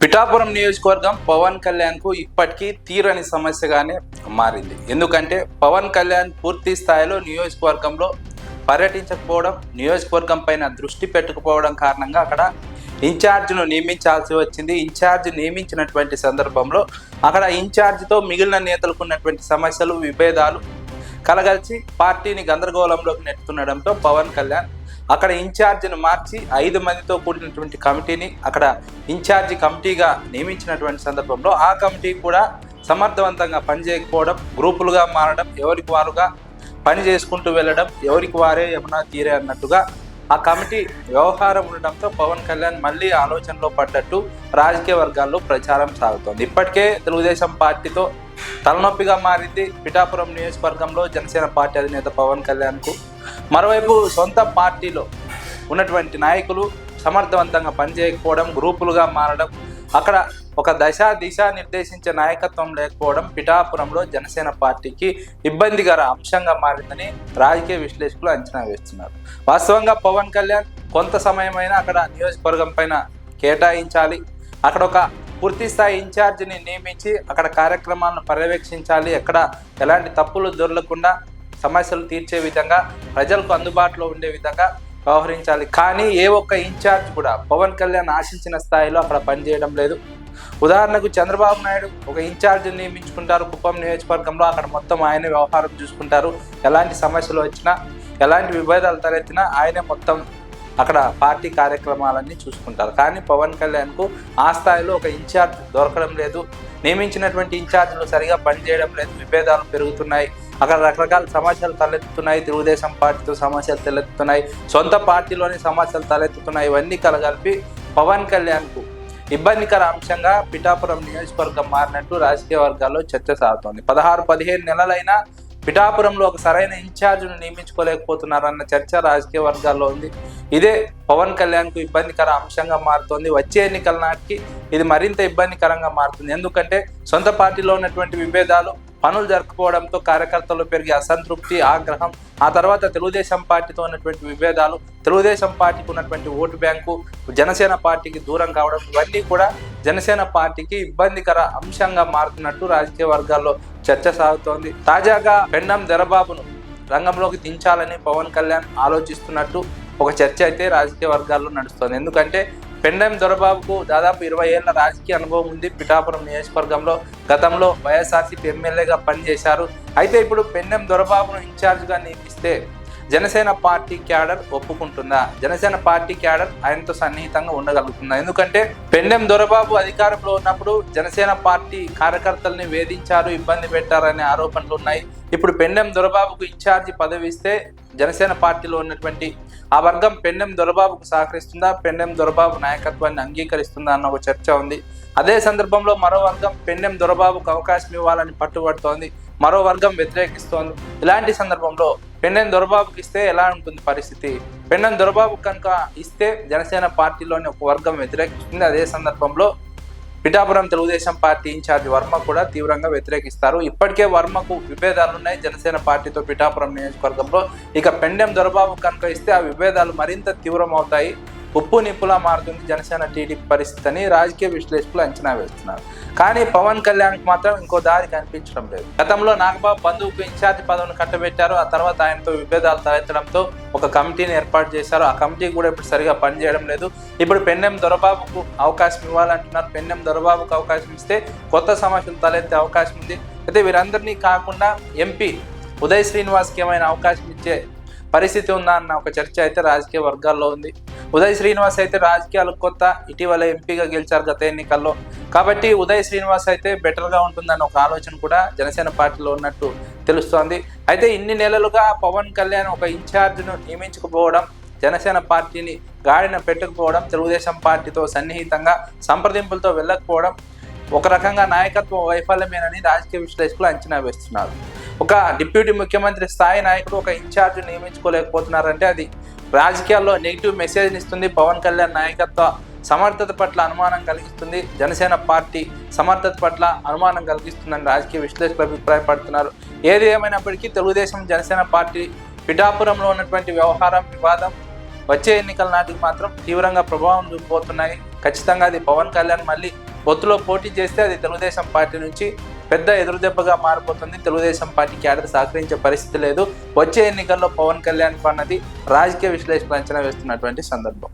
పిఠాపురం నియోజకవర్గం పవన్ కళ్యాణ్కు ఇప్పటికీ తీరని సమస్యగానే మారింది. ఎందుకంటే పవన్ కళ్యాణ్ పూర్తి స్థాయిలో నియోజకవర్గంలో పర్యటించకపోవడం నియోజకవర్గం పైన దృష్టి పెట్టుకుపోవడం కారణంగా అక్కడ ఇన్ఛార్జ్ను నియమించాల్సి వచ్చింది. ఇన్ఛార్జ్ నియమించినటువంటి సందర్భంలో అక్కడ ఇన్ఛార్జ్తో మిగిలిన నేతలకు ఉన్నటువంటి సమస్యలు విభేదాలు కలగలిసి పార్టీని గందరగోళంలోకి నెట్టుతుండడంతో పవన్ కళ్యాణ్ అక్కడ ఇన్ఛార్జిని మార్చి ఐదు మందితో కూడినటువంటి కమిటీని అక్కడ ఇన్ఛార్జి కమిటీగా నియమించినటువంటి సందర్భంలో ఆ కమిటీ కూడా సమర్థవంతంగా పనిచేయకపోవడం గ్రూపులుగా మారడం ఎవరికి వారుగా పని చేసుకుంటూ వెళ్ళడం ఎవరికి వారే ఏమన్నా తీరే అన్నట్టుగా ఆ కమిటీ వ్యవహారం ఉండడంతో పవన్ కళ్యాణ్ మళ్ళీ ఆలోచనలో పడ్డట్టు రాజకీయ వర్గాల్లో ప్రచారం సాగుతోంది. ఇప్పటికే తెలుగుదేశం పార్టీతో తలనొప్పిగా మారింది. పిఠాపురం నియోజకవర్గంలో జనసేన పార్టీ అధినేత పవన్ కళ్యాణ్కు మరోవైపు సొంత పార్టీలో ఉన్నటువంటి నాయకులు సమర్థవంతంగా పనిచేయకపోవడం గ్రూపులుగా మారడం అక్కడ ఒక దశ దిశ నిర్దేశించే నాయకత్వం లేకపోవడం పిఠాపురంలో జనసేన పార్టీకి ఇబ్బందికర అంశంగా మారిందని రాజకీయ విశ్లేషకులు అంచనా వేస్తున్నారు. వాస్తవంగా పవన్ కళ్యాణ్ కొంత సమయమైనా అక్కడ నియోజకవర్గం పైన కేటాయించాలి అక్కడ ఒక పూర్తి స్థాయి ఇన్ఛార్జిని నియమించి అక్కడ కార్యక్రమాలను పర్యవేక్షించాలి ఎక్కడ ఎలాంటి తప్పులు దొరలకుండా సమస్యలు తీర్చే విధంగా ప్రజలకు అందుబాటులో ఉండే విధంగా వ్యవహరించాలి. కానీ ఏ ఒక్క ఇన్ఛార్జ్ కూడా పవన్ కళ్యాణ్ ఆశించిన స్థాయిలో అక్కడ పనిచేయడం లేదు. ఉదాహరణకు చంద్రబాబు నాయుడు ఒక ఇన్ఛార్జ్ నియమించుకుంటారు. కుప్పం నియోజకవర్గంలో అక్కడ మొత్తం ఆయనే వ్యవహారం చూసుకుంటారు. ఎలాంటి సమస్యలు వచ్చినా ఎలాంటి విభేదాలు తలెత్తినా ఆయనే మొత్తం అక్కడ పార్టీ కార్యక్రమాలన్నీ చూసుకుంటారు. కానీ పవన్ కళ్యాణ్కు ఆ స్థాయిలో ఒక ఇన్ఛార్జ్ దొరకడం లేదు. నియమించినటువంటి ఇన్ఛార్జ్లు సరిగా పనిచేయడం లేదు. విభేదాలు పెరుగుతున్నాయి. అక్కడ రకరకాల సమస్యలు తలెత్తుతున్నాయి. తెలుగుదేశం పార్టీతో సమస్యలు తలెత్తుతున్నాయి. సొంత పార్టీలోని సమస్యలు తలెత్తుతున్నాయి. ఇవన్నీ కలగలిపి పవన్ కళ్యాణ్కు ఇబ్బందికర అంశంగా పిఠాపురం నియోజకవర్గం మారినట్టు రాజకీయ వర్గాల్లో చర్చ సాగుతోంది. పదహారు పదిహేను నెలలైనా పిఠాపురంలో ఒక సరైన ఇన్ఛార్జ్ను నియమించుకోలేకపోతున్నారన్న చర్చ రాజకీయ వర్గాల్లో ఉంది. ఇదే పవన్ కళ్యాణ్కు ఇబ్బందికర అంశంగా మారుతోంది. వచ్చే ఎన్నికల నాటికి ఇది మరింత ఇబ్బందికరంగా మారుతుంది. ఎందుకంటే సొంత పార్టీలో ఉన్నటువంటి విభేదాలు పనులు జరుపుకోవడంతో కార్యకర్తలు పెరిగే అసంతృప్తి ఆగ్రహం ఆ తర్వాత తెలుగుదేశం పార్టీతో ఉన్నటువంటి విభేదాలు తెలుగుదేశం పార్టీకి ఉన్నటువంటి ఓటు బ్యాంకు జనసేన పార్టీకి దూరం కావడం ఇవన్నీ కూడా జనసేన పార్టీకి ఇబ్బందికర అంశంగా మారుతున్నట్టు రాజకీయ వర్గాల్లో చర్చ సాగుతోంది. తాజాగా పెండం దెరబాబును రంగంలోకి దించాలని పవన్ కళ్యాణ్ ఆలోచిస్తున్నట్టు ఒక చర్చ అయితే రాజకీయ వర్గాల్లో నడుస్తుంది. ఎందుకంటే పెండెం దొరబాబుకు దాదాపు ఇరవై ఏళ్ళ రాజకీయ అనుభవం ఉంది. పిఠాపురం నియోజకవర్గంలో గతంలో వైఎస్ఆర్సీపీ ఎమ్మెల్యేగా పనిచేశారు. అయితే ఇప్పుడు పెండెం దొరబాబును ఇన్ఛార్జ్గా నియమిస్తే జనసేన పార్టీ క్యాడర్ ఒప్పుకుంటుందా? జనసేన పార్టీ క్యాడర్ ఆయనతో సన్నిహితంగా ఉండగలుగుతుందా? ఎందుకంటే పెండెం దొరబాబు అధికారంలో ఉన్నప్పుడు జనసేన పార్టీ కార్యకర్తల్ని వేధించారు ఇబ్బంది పెట్టారనే ఆరోపణలు ఉన్నాయి. ఇప్పుడు పెండెం దొరబాబుకు ఇన్ఛార్జి పదవి ఇస్తే జనసేన పార్టీలో ఉన్నటువంటి ఆ వర్గం పెన్నెం దొరబాబుకు సహకరిస్తుందా? పెండెం దొరబాబు నాయకత్వాన్ని అంగీకరిస్తుందా అన్న ఒక చర్చ ఉంది. అదే సందర్భంలో మరో వర్గం పెన్నెం దొరబాబుకు అవకాశం ఇవ్వాలని పట్టుబడుతోంది. మరో వర్గం వ్యతిరేకిస్తోంది. ఇలాంటి సందర్భంలో పెన్నెం దొరబాబుకి ఇస్తే ఎలా ఉంటుంది పరిస్థితి? పెన్నెం దొరబాబు కనుక ఇస్తే జనసేన పార్టీలోని ఒక వర్గం వ్యతిరేకిస్తుంది. అదే సందర్భంలో పిఠాపురం తెలుగుదేశం పార్టీ ఇన్ఛార్జ్ వర్మ కూడా తీవ్రంగా వ్యతిరేకిస్తారు. ఇప్పటికే వర్మకు విభేదాలు ఉన్నాయి. జనసేన పార్టీతో పిఠాపురం నియోజకవర్గంలో ఇక పెండెం దొరబాబు కనుక ఇస్తే ఆ విభేదాలు మరింత తీవ్రమవుతాయి. ఉప్పు నిప్పులా మారుతుంది జనసేన టీడీపీ పరిస్థితి అని రాజకీయ విశ్లేషకులు అంచనా వేస్తున్నారు. కానీ పవన్ కళ్యాణ్కి మాత్రం ఇంకో దారి కనిపించడం లేదు. గతంలో నాగబాబు బంధువుకు ఇన్ఛార్జ్ పదవిని కట్టబెట్టారు. ఆ తర్వాత ఆయనతో విభేదాలు తలెత్తడంతో ఒక కమిటీని ఏర్పాటు చేశారు. ఆ కమిటీ కూడా ఇప్పుడు సరిగా పనిచేయడం లేదు. ఇప్పుడు పెన్నెం దొరబాబుకు అవకాశం ఇవ్వాలంటున్నారు. పెన్నెం దొరబాబుకు అవకాశం ఇస్తే కొత్త సమస్యలు తలెత్తే అవకాశం ఉంది. అయితే వీరందరినీ కాకుండా ఎంపీ ఉదయ్ శ్రీనివాస్కి ఏమైనా అవకాశం ఇచ్చే పరిస్థితి ఉందా అన్న ఒక చర్చ అయితే రాజకీయ వర్గాల్లో ఉంది. ఉదయ్ శ్రీనివాస్ అయితే రాజకీయాలకు కొత్త ఇటీవల ఎంపీగా గెలిచారు గత ఎన్నికల్లో. కాబట్టి ఉదయ్ శ్రీనివాస్ అయితే బెటర్గా ఉంటుందన్న ఒక ఆలోచన కూడా జనసేన పార్టీలో ఉన్నట్టు తెలుస్తోంది. అయితే ఇన్ని నెలలుగా పవన్ కళ్యాణ్ ఒక ఇన్ఛార్జ్ను నియమించకపోవడం జనసేన పార్టీని గాడిన పెట్టకపోవడం తెలుగుదేశం పార్టీతో సన్నిహితంగా సంప్రదింపులతో వెళ్ళకపోవడం ఒక రకంగా నాయకత్వ వైఫల్యమేనని రాజకీయ విశ్లేషకులు అంచనా వేస్తున్నారు. ఒక డిప్యూటీ ముఖ్యమంత్రి స్థాయి నాయకుడు ఒక ఇన్ఛార్జ్ నియమించుకోలేకపోతున్నారంటే అది రాజకీయాల్లో నెగిటివ్ మెసేజ్ని ఇస్తుంది. పవన్ కళ్యాణ్ నాయకత్వ సమర్థత పట్ల అనుమానం కలిగిస్తుంది. జనసేన పార్టీ సమర్థత పట్ల అనుమానం కలిగిస్తుందని రాజకీయ విశ్లేషకులు అభిప్రాయపడుతున్నారు. ఏది ఏమైనప్పటికీ తెలుగుదేశం జనసేన పార్టీ పిఠాపురంలో ఉన్నటువంటి వ్యవహారం వివాదం వచ్చే ఎన్నికల నాటికి మాత్రం తీవ్రంగా ప్రభావం చూపిపోతున్నాయి ఖచ్చితంగా అది పవన్ కళ్యాణ్ మళ్ళీ పొత్తులో పోటీ చేస్తే అది తెలుగుదేశం పార్టీ నుంచి పెద్ద ఎదురుదెబ్బగా మారిపోతుంది. తెలుగుదేశం పార్టీ క్యాడర్ సహకరించే పరిస్థితి లేదు. వచ్చే ఎన్నికల్లో పవన్ కళ్యాణ్ అన్నది రాజకీయ విశ్లేషకులు అంచనా వేస్తున్నటువంటి సందర్భం.